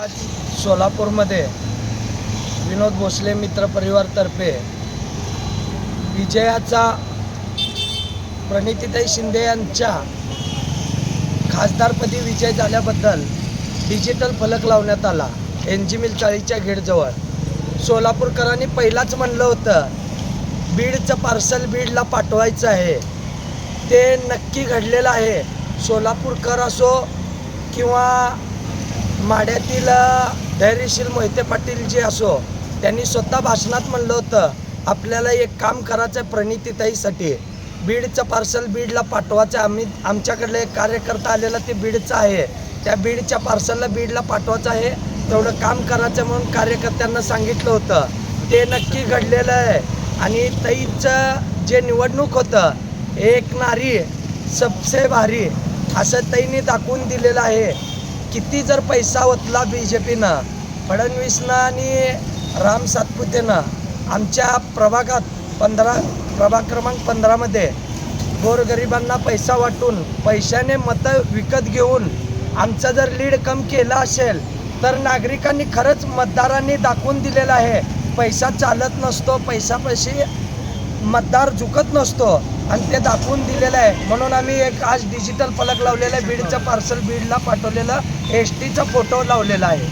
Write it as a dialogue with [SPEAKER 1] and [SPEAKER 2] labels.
[SPEAKER 1] आज सोलापूरमध्ये विनोद भोसले मित्र परिवारतर्फे विजयाचा प्रणितीताई शिंदे यांच्या खासदारपदी विजय झाल्याबद्दल डिजिटल फलक लावण्यात आला. N G mill चाळीच्या गेटजवळ. सोलापूरकरांनी पहिलाच म्हणलं होतं बीडचं पार्सल बीडला पाठवायचं आहे. ते नक्की घडलेलं आहे. सोलापूरकर असो किंवा माड्यातील धैर्यशील मोहिते पाटील जे असो त्यांनी स्वतः भाषणात म्हणलं होतं आपल्याला एक काम करायचं आहे प्रणितीताईसाठी बीडचं पार्सल बीडला पाठवायचं आम्ही आमच्याकडलं एक कार्यकर्ता आलेला ते बीडचं आहे. त्या बीडच्या पार्सलला बीडला पाठवायचं आहे. तेवढं काम करायचं म्हणून कार्यकर्त्यांना सांगितलं होतं. ते नक्की घडलेलं आहे. आणि ताईचं जे निवडणूक होतं एक नारी सबसे भारी असं ताईने दाखवून दिलेलं आहे. किती जर पैसा ओतला बी जे पीनं फडणवीसनं आणि राम सातपुतेनं आमच्या प्रभागात पंधरा प्रभाग क्रमांक पंधरामध्ये गोरगरिबांना पैसा वाटून पैशाने मतं विकत घेऊन आमचा जर लीड कम केला असेल तर नागरिकांनी खरंच मतदारांनी दाखवून दिलेलं आहे पैसा चालत नसतो पैशापाशी मतदार झुकत नसतो. आणि ते दाखवून दिलेलं आहे. म्हणून आम्ही एक आज डिजिटल फलक लावलेला आहे. बीडचं पार्सल बीडला पाठवलेलं एस टीचा फोटो लावलेला आहे.